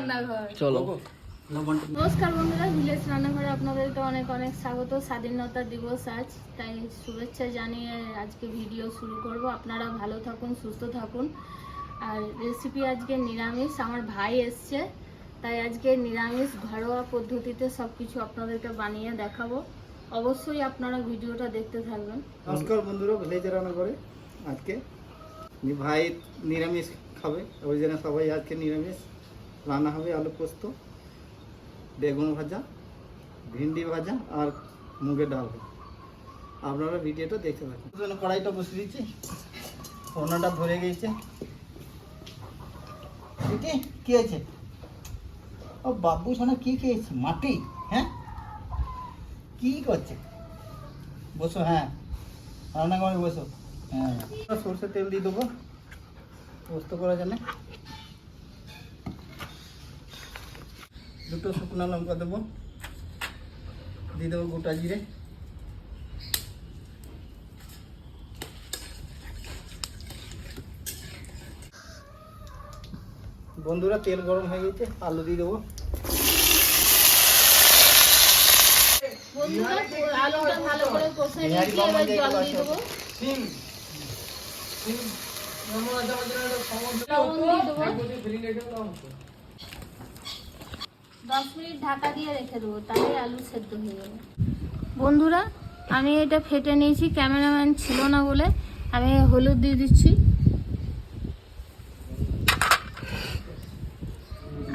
রান্নাঘর। চলো। নমস্কার বন্ধুরা ভিলেজ রান্নাঘরে আপনাদেরকে অনেক অনেক স্বাগত। স্বাধীনতা দিবস আজ তাই শুভেচ্ছা জানিয়ে আজকে ভিডিও শুরু করব। আপনারা ভালো থাকুন সুস্থ থাকুন। আর রেসিপি আজকে নিরামিষ। আমার ভাই এসছে তাই আজকে নিরামিষ ঘরোয়া পদ্ধতিতে সব কিছু আপনাদেরকে বানিয়ে দেখাবো। অবশ্যই আপনারা ভিডিওটা দেখতে থাকবেন। নমস্কার বন্ধুরা ভিলেজ রান্না করে আজকে ভাই নিরামিষ খাবে। ওই জন্য সবাই আজকে নিরামিষ। রান্না হবে আলু পোস্ত, বেগুন ভাজা, ভিন্ডি ভাজা আর মুগের ডাল। আপনারা ভিডিওটা দেখতে থাকুন। কড়াইটা বসে দিচ্ছি। ফোনাটা ধরে গেছে। দিদি কি আছে ও বাবু সোনা, কি খেয়েছে? মাটি? হ্যাঁ? কি করছে? বসো হ্যাঁ। রান্না করে বসো। হ্যাঁ। সরষের তেল দিয়ে দেবো। পোস্ত করার জন্য। দুটো শুকনো লঙ্কা দেবো দিয়ে দেবো গোটা জিরে বন্ধুরা তেল গরম হয়ে গেছে আলু দিয়ে দেবো বন্ধুরা আলুটা ভালো করে কষে নিয়েছি এবার জল দিয়ে দেবো লবণ দিয়ে দেবো দশ মিনিট ঢাকা দিয়ে রেখে দেবো তাহলে আলু সেদ্ধ হয়ে যাবে বন্ধুরা আমি এটা ফেটে নিয়েছি ক্যামেরাম্যান ছিল না বলে আমি হলুদ দিয়ে দিচ্ছি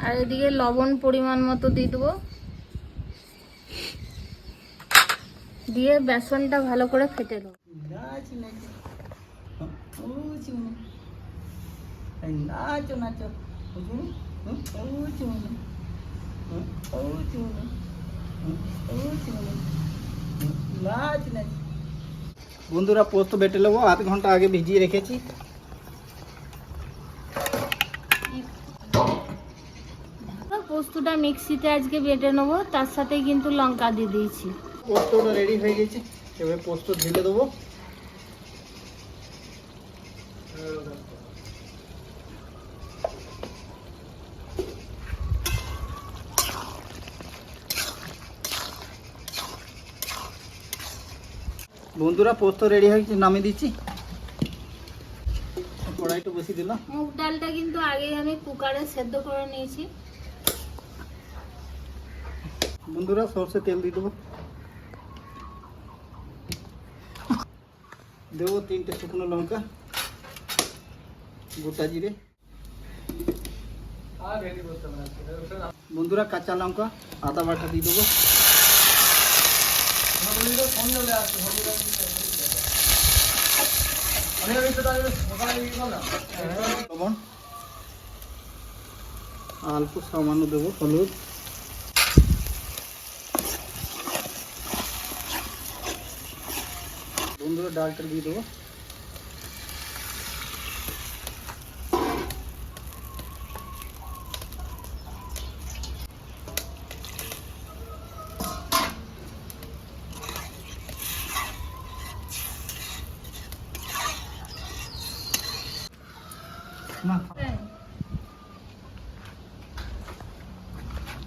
আর এদিকে লবণ পরিমাণ মতো দিয়ে দেবো দিয়ে বেসনটা ভালো করে ফেটে দেবো নাচ নাচ বন্ধুরা পোস্ত বেটে নেব আধ ঘণ্টা আগে ভিজিয়ে রেখেছি। পোস্তটা মিক্সিতে আজকে বেটে নেব তার সাথে কিন্তু লঙ্কা দিয়ে দিয়েছি। পোস্তটা রেডি হয়ে গেছে এবার পোস্ত ঢেলে দেবো। বন্ধুরা পোস্ত রেডি হয়ে গেছে নামিয়ে দিচ্ছি। কড়াইটা বসিয়ে দিলাম। মুগ ডালটা কিন্তু আগেই আমি কুকারে সেদ্ধ করে নিয়েছি। বন্ধুরা সরষে তেল দিয়ে দেবো। দেবো তিনটে শুকনো লঙ্কা গোটা জিরে। বন্ধুরা কাঁচা লঙ্কা আদা বাটা দিয়ে দেবো। লবণ অল্প সামান্য দেবো হলুদ বন্ধুরা ডালটা দিয়ে দেবো।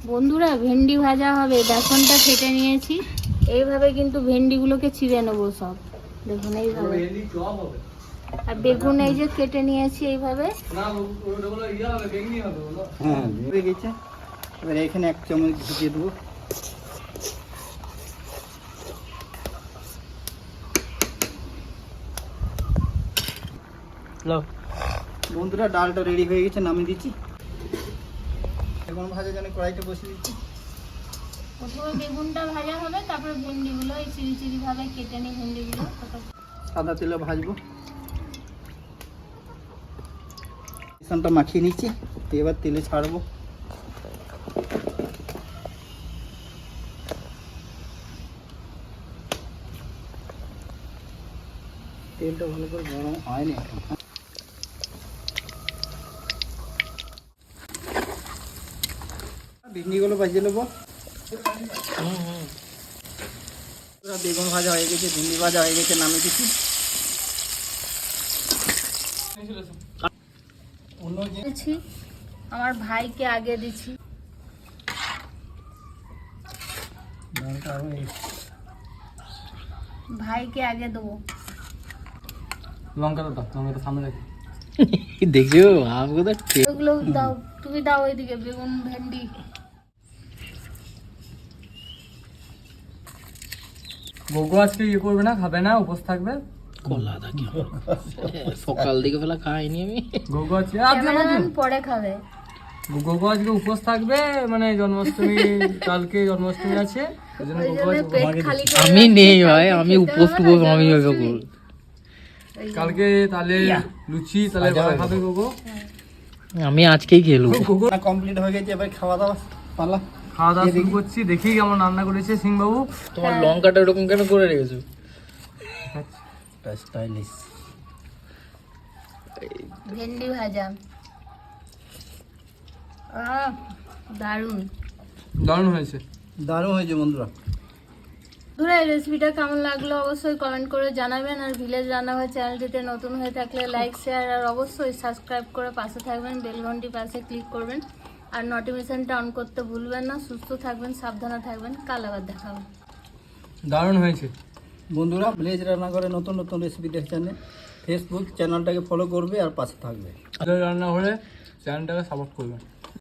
বন্ধুরা ভেন্ডি ভাজা হবে। বেসনটা ফেটে নিয়েছি। এইভাবে কিন্তু ভেন্ডিগুলোকে চিড়ে নেব সব। দেখুন এইভাবে। আর বেগুন এই যে কেটে নিয়েছি এইভাবে। হ্যাঁ গেছে এবার এখানে এক চামচ ঢুকিয়ে দেবো। বন্ধুরা ডালটা রেডি হয়ে গেছে নামিয়ে দিচ্ছি। এখন ভাজার জন্য কড়াইটা বসিয়ে দিচ্ছি। প্রথমে বেগুনটা ভাজা হবে তারপরে ভেন্ডিগুলো এই চিড়ি চিড়ি ভাবে কেটে নিই ভেন্ডিগুলো সাদা তেলে ভাজবো। বেসনটা মাখিয়ে নিচ্ছি এবার তেলে ছাড়বো। তেলটা ভালো করে গরম হয়নি এখন। ভিন্ডিগুলো বাজিয়ে নেব। বেগুন ভাজা হয়ে গেছে ভিন্ডি ভাজা হয়ে গেছে অন্য দিয়েছি। আমার ভাইকে আগে এই ভাইকে আগে দেবো। লঙ্কাটা দাও লঙ্কাটা সামনে রাখি। দেখছ আমাকে তো দাও তুমি দাও ওইদিকে বেগুন ভেন্ডি। গোগো আজকে ইয়ে করবে না খাবে না উপোস থাকবে। কলা থাকি সকাল দিকে বেলা খাইনি আমি। গোগো আজকে আজকে পরে খাবে। গোগো আজকে উপোস থাকবে মানে জন্মাষ্টমী কালকে জন্মাষ্টমী আছে আমি নেই ভাই কালকে আমি উপোস টুপোস আমি কালকে তাহলে লুচি তাহলে খাবে গোগো। আমি আজকেই খেলব গোগো কমপ্লিট হয়ে গেছে এবার খাওয়া দাওয়া পালা। খাওয়া দাওয়া শুরু করছি দেখি কেমন রান্না করেছে সিং বাবু তোমার লঙ্কাটা এরকম কেন করে রেখেছো? স্টাইলিশ ভেন্ডি ভাজা। আহ, দারুণ। দারুণ হয়েছে। দারুণ হয়েছে বন্ধুরা। বন্ধুরা এই রেসিপিটা কেমন লাগল অবশ্যই কমেন্ট করে জানাবেন। আর ভিলেজ রান্নাঘর চ্যানেলটিতে নতুন হয়ে থাকলে লাইক শেয়ার আর অবশ্যই সাবস্ক্রাইব করে পাশে থাকবেন। বেল ঘন্টি পাশে ক্লিক করবেন। আর নোটিফিকেশনটা অন করতে ভুলবেন না সুস্থ থাকবেন সাবধানে থাকবেন। কাল আবার দেখা হবে। দারুণ হয়েছে। বন্ধুরা ভিলেজ রান্না করে নতুন নতুন রেসিপি দেখছেন। ফেসবুক চ্যানেলটাকে ফলো করবে আর পাশে থাকবে। রান্না হলে চ্যানেলটাকে সাপোর্ট করবেন।